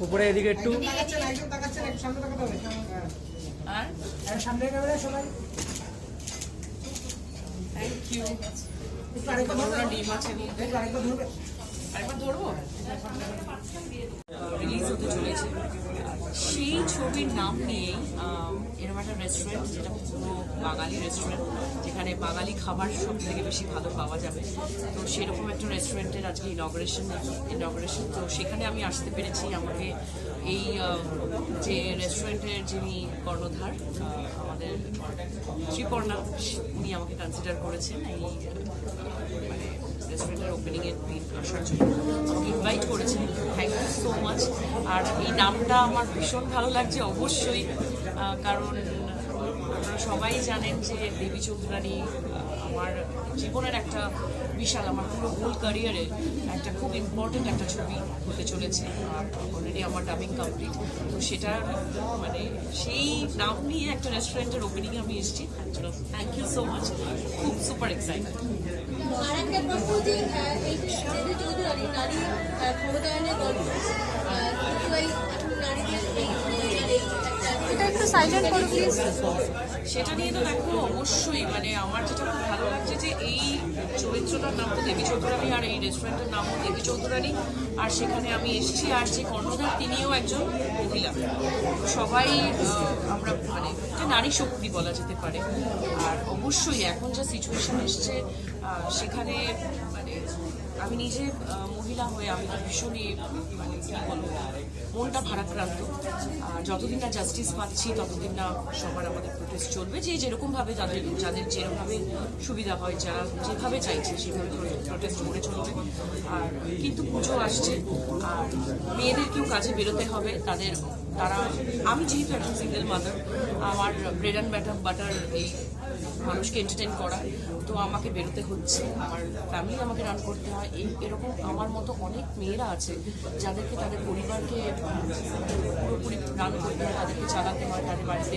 উপরে এদিকে একটু। আর আর সামনে ক্যামেরা সবাই থ্যাংক ইউ একটু ডিম আছে ধরবে? আরেকবার ধরবো রিলিজ হতে চলেছে সেই ছবির নাম নিয়েই এরকম একটা রেস্টুরেন্ট যেটা পুরো বাঙালি রেস্টুরেন্ট যেখানে বাঙালি খাবার সব থেকে বেশি ভালো পাওয়া যাবে। তো সেরকম একটা রেস্টুরেন্টের আজকে ইনগ্রেশন ইনগ্রেশন তো সেখানে আমি আসতে পেরেছি আমাকে এই যে রেস্টুরেন্টের যিনি কর্ণধার আমাদের শ্রীপর্ণা উনি আমাকে কনসিডার করেছেন এই মানে রেস্টুরেন্টের ওপেনিং এর দিন, আসার জন্য। আমাকে ইনভাইট করেছেন। থ্যাংক আর এই নামটা আমার ভীষণ ভালো লাগছে, অবশ্যই কারণ আপনারা সবাই জানেন যে দেবী চৌধুরানী আমার জীবনের একটা বিশাল, আমার পুরো হোল ক্যারিয়ারে একটা খুব ইম্পর্টেন্ট একটা ছবি হতে চলেছে অলরেডি আমার ডাবিং কমপ্লিট তো সেটার মানে সেই নাম নিয়ে একটা রেস্টুরেন্টের ওপেনিংয়ে আমি এসেছি। থ্যাংক ইউ সো মাচ খুব সুপার এক্সাইটেড আর একটা প্রশ্ন যে এই দেবী চৌধুরানী নারী ক্ষমতায়নের গল্প সাইলেন্ট করো প্লিজ সেটা নিয়ে তো দেখো, অবশ্যই মানে আমার যেটা খুব ভালো লাগছে যে এই চরিত্রটার নাম তো দেবী চৌধুরানী আর এই রেস্টুরেন্টের নামও দেবী চৌধুরানী। আর সেখানে আমি এসেছি, আর যে কর্ণধার তিনিও একজন মহিলা। সবাই আমরা মানে একটা নারী শক্তি বলা যেতে পারে। আর অবশ্যই এখন যা সিচুয়েশন এসছে সেখানে মানে আমি নিজে মহিলা হয়ে আমি তো ভীষণই মানে বলব, মনটা ভারাক্রান্ত। আর যতদিন না জাস্টিস পাচ্ছি, ততদিন না সবার আমাদের প্রোটেস্ট চলবে। যে যেরকমভাবে যাদের যাদের যেরকমভাবে সুবিধা হয়, যারা যেভাবে চাইছে, সেভাবে প্রোটেস্ট করে চলবে। আর কিন্তু পুজো আসছে, আর মেয়েদেরকেও কাজে বেরোতে হবে, তাদের, তারা, আমি যেহেতু একজন সিঙ্গেল মাদার আমার ব্রেড অ্যান্ড ব্যাটার বাটার এই মানুষকে এন্টারটেন করা, তো আমাকে বেরোতে হচ্ছে, আমার ফ্যামিলি আমাকে রান করতে হয়, এই এরকম আমার মতো অনেক মেয়েরা আছে যাদেরকে তাদের পরিবারকে পুরোপুরি রান করতে হয় তাদেরকে চালাতে হয়, তাদের বাড়িতে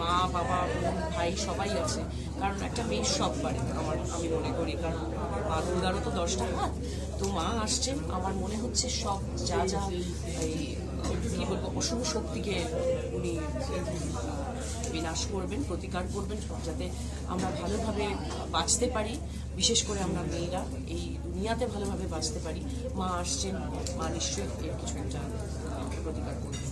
মা, বাবা, বোন, ভাই সবাই আছে। কারণ একটা মেয়ের সব পারে আমার, আমি মনে করি। কারণ মা দুর্গারও তো দশটা হাত। তো মা আসছেন, আমার মনে হচ্ছে সব যা যা এই, কি বলব, অশুভ শক্তিকে উনি বিনাশ করবেন, প্রতিকার করবেন, যাতে আমরা ভালোভাবে বাঁচতে পারি। বিশেষ করে আমরা মেয়েরা এই দুনিয়াতে ভালোভাবে বাঁচতে পারি মা আসছেন মা নিশ্চয়ই এর কিছু একটা প্রতিকার করবেন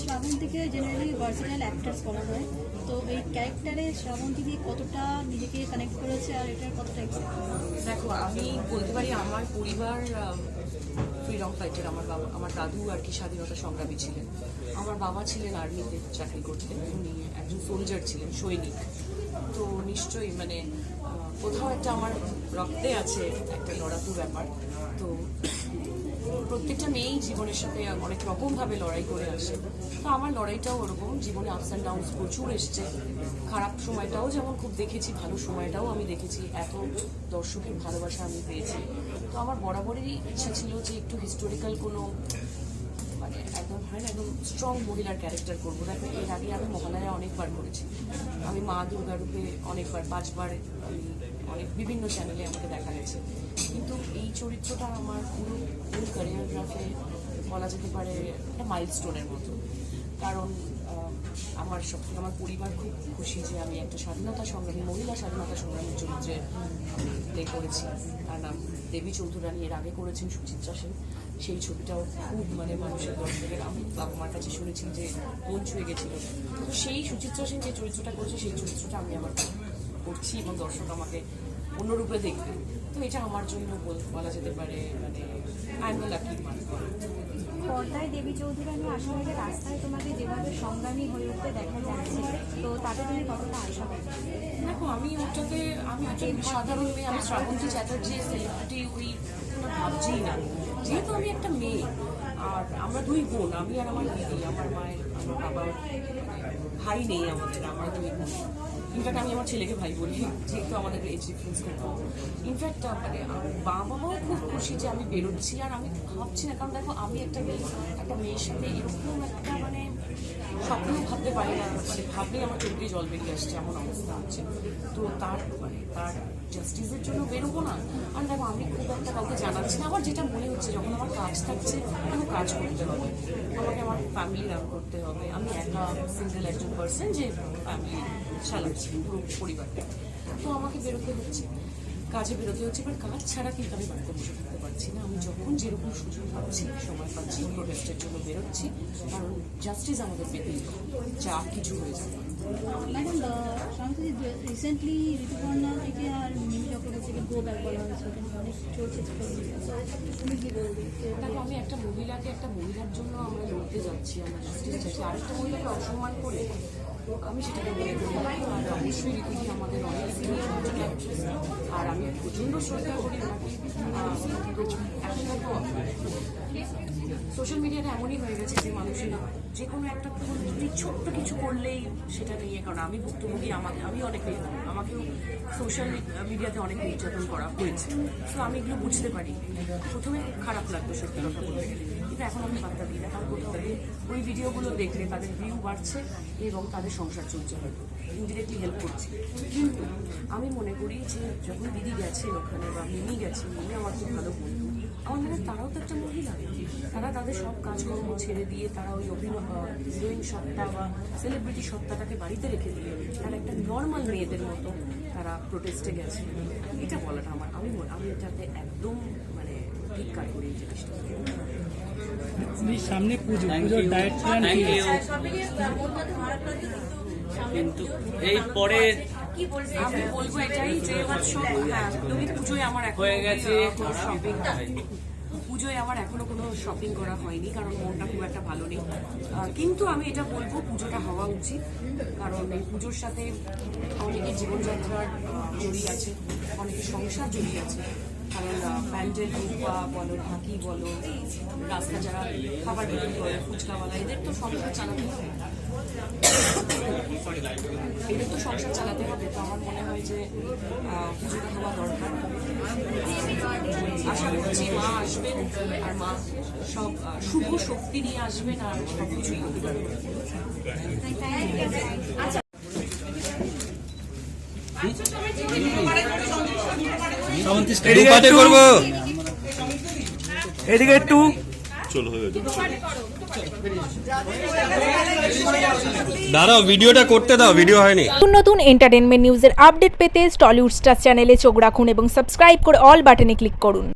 শ্রাবন্তীকে জেনারেলি ভার্সিটাল অ্যাক্টার্স বলা হয়। তো এই ক্যারেক্টারে শ্রাবন্তী দিয়ে কতটা নিজেকে কানেক্ট করেছে আর এটার কতটা দেখো আমি বলতে পারি আমার পরিবার ফ্রিডম ফাইটার আমার বাবা আমার দাদু আর কি স্বাধীনতা সংগ্রামী ছিলেন। আমার বাবা ছিলেন আর্মিতে চাকরি করতেন উনি একজন সোলজার ছিলেন সৈনিক। তো নিশ্চয়ই মানে কোথাও একটা আমার রক্তে আছে একটা লড়াকু ব্যাপার। তো প্রত্যেকটা মেয়েই জীবনের সাথে অনেক রকমভাবে লড়াই করে আসে। তো আমার লড়াইটাও ওরকম, জীবনে আপস অ্যান্ড ডাউনস প্রচুর এসছে। খারাপ সময়টাও যেমন খুব দেখেছি, ভালো সময়টাও আমি দেখেছি। এত দর্শকের ভালোবাসা আমি পেয়েছি। তো আমার বরাবরই ইচ্ছা ছিল যে একটু হিস্টোরিক্যাল কোনো মানে একদম হয় না একদম স্ট্রং মহিলার ক্যারেক্টার করব। দেখো এর আগে আমি মহালয়া অনেকবার করেছি। আমি মা দুর্গা রূপে অনেকবার, পাঁচবার অনেক বিভিন্ন চ্যানেলে আমাকে দেখা গেছে। কিন্তু এই চরিত্রটা আমার পুরো পুরো ক্যারিয়ারগ্রাফে বলা যেতে পারে একটা মাইলস্টোনের মতো। কারণ আমার সব আমার পরিবার খুব খুশি যে আমি একটা স্বাধীনতা সংগ্রামী, মহিলা স্বাধীনতা সংগ্রামীর চরিত্রে করেছি। তার নাম দেবী চৌধুরানী, এর আগে করেছেন সুচিত্রা সেন। সেই ছবিটাও খুব মানে মানুষের দর্শকের আমি বাবা মার কাছে শুনেছি যে মন ছুঁয়ে গেছিল। সেই সুচিত্রা সেন যে চরিত্রটা করেছে সেই চরিত্রটা আমি আবার করছি এবং দর্শক আমাকে অন্য রূপে দেখবে। তো এটা আমার জন্য বল- যেতে পারে মানে আই এম লাকি মান পর্দায় দেবী চৌধুরানী আসলে যে রাস্তায় তোমাকে যেভাবে সংগ্রামী হয়ে উঠতে দেখা যাচ্ছে তো তাতে তুমি কতটা আশা দেখো আমি ওটাতে আমি সাধারণ মেয়ে আমি শ্রাবন্তী চ্যাটার্জি সেলিব্রিটি ওই ওটা ভাবছিই না। যেহেতু আমি একটা মেয়ে, আর আমরা দুই বোন, আমি আর আমার দিদি, আমার মায়ের, আমার বাবার ভাই নেই আমাদের, আমরা দুই বোন। ইনফ্যাক্ট আমি আমার ছেলেকে ভাই বলি, যেহেতু আমাদের এজ ডিফারেন্স কম ইনফ্যাক্ট মানে আমার মা বাবাও খুব খুশি যে আমি বেরোচ্ছি, আর আমি ভাবছি না, কারণ দেখো, আমি একটা মেয়ে একটা মেয়ের সাথে এরকম একটা মানে স্বপ্নও ভাবতে পারি না। মানে ভাবলেই আমার চোখ দিয়ে জল বেরিয়ে আসছে, এমন অবস্থা আছে তো তার মানে তার জাস্টিসের জন্য বেরোবো না। আর দেখো, আমি খুব একটা কাউকে জানাচ্ছি না। আমার যেটা মনে হচ্ছে, যখন আমার কাজ থাকছে, কোনো কাজ করতে হবে আমাকে আমার ফ্যামিলি রান করতে হবে। আমি একা সিঙ্গেল একজন পার্সন যে ফ্যামিলি চালাচ্ছি পুরো পরিবারটা তো আমাকে বেরোতে হচ্ছে। কাজে বেরোতে হচ্ছে এবার কাজ ছাড়া কিন্তু আমি বাড়িতে বসে থাকতে পারছি না। আমি যখন যেরকম সুযোগ পাচ্ছি সময় পাচ্ছি প্রোটেস্টের জন্য বেরোচ্ছি কারণ জাস্টিস আমাদের পেতেই যা কিছু হয়ে যাবে। ম্যাডাম সাংসদ রিসেন্টলি ঋতুপর্ণা থেকে আর থেকে গো ব্যাক বলা হয়েছে অনেক চলছে তুমি কি বলবে? দেখো আমি একটা মহিলাকে একটা মহিলার জন্য আমরা লড়তে যাচ্ছি আমরা জাস্টিস চাইছি। আরেকটা মহিলাকে অসম্মান করে আমি সেটাকে আমাদের অনেক। আর আমি প্রচণ্ড শ্রদ্ধা করি সোশ্যাল মিডিয়াটা এমনই হয়ে গেছে যে মানুষের যে কোনো একটা ত্রুটি ছোট্ট কিছু করলেই সেটা নিয়ে, কারণ আমি ভুক্তভোগী, আমাকে, আমি অনেক আমাকেও সোশ্যাল মিডিয়াতে অনেক নির্যাতন করা হয়েছে। তো আমি এগুলো বুঝতে পারি। প্রথমে খারাপ লাগতো সত্যি কথা বলতে গেলে। কিন্তু এখন আমি বার্তা দিই না কারণ কোথাও ওই ভিডিওগুলো দেখলে তাদের ভিউ বাড়ছে এবং তাদের সংসার চলছে হয়তো। ইনডিরেক্টলি হেল্প করছে। কিন্তু আমি মনে করি যে যখন দিদি গেছে ওখানে বা মিমি গেছে মিমি আমার খুব ভালো বন্ধু, আমার মনে তারাও তো একটা মহিলা। তারা তাদের সব কাজকর্ম ছেড়ে দিয়ে তারা ওই অভিনয় হিরোইন সত্তা বা সেলিব্রিটি সত্তাটাকে বাড়িতে রেখে দিয়ে তারা একটা নর্মাল মেয়েদের মতো তারা প্রোটেস্টে গেছে। এটা বলাটা আমার, আমি আমি এটাতে একদম মানে ধিক্কার করি এই জিনিসটা সামনে পুজো পুজোর ডায়েট প্ল্যান কি? কিন্তু এই পরে কি বলবে আমি বলব এটাই যে এবার সব হ্যাঁ একদমই পুজোয় আমার হয়ে গেছে। শপিং পুজোয় আমার এখনও কোনো শপিং করা হয়নি কারণ মনটা খুব একটা ভালো নেই। কিন্তু আমি এটা বলব পুজোটা হওয়া উচিত কারণ এই পুজোর সাথে অনেকের জীবনযাত্রার জড়িয়ে আছে অনেকের সংসার জড়িয়ে আছে। কারণ আহ, রূপা বলো ঢাকি বলো রাস্তা যারা খাবার বিক্রি করে ফুচকাওয়ালা এদের তো সংসার চালাতে হবে। এদের তো সংসার চালাতে হবে তো আমার মনে হয় যে পুজোটা হওয়া দরকার। আশা করছি মা আসবেন আর মা সব শুভ শক্তি নিয়ে আসবেন আর সব কিছুই করতে করব। এদিকে একটু। দাঁড়াও ভিডিওটা করতে দাও ভিডিও হয়নি। নতুন নতুন এন্টারটেনমেন্ট নিউজের আপডেট পেতে টলিউড স্টার চ্যানেলে চোখ রাখুন এবং সাবস্ক্রাইব করে অল বাটনে ক্লিক করুন।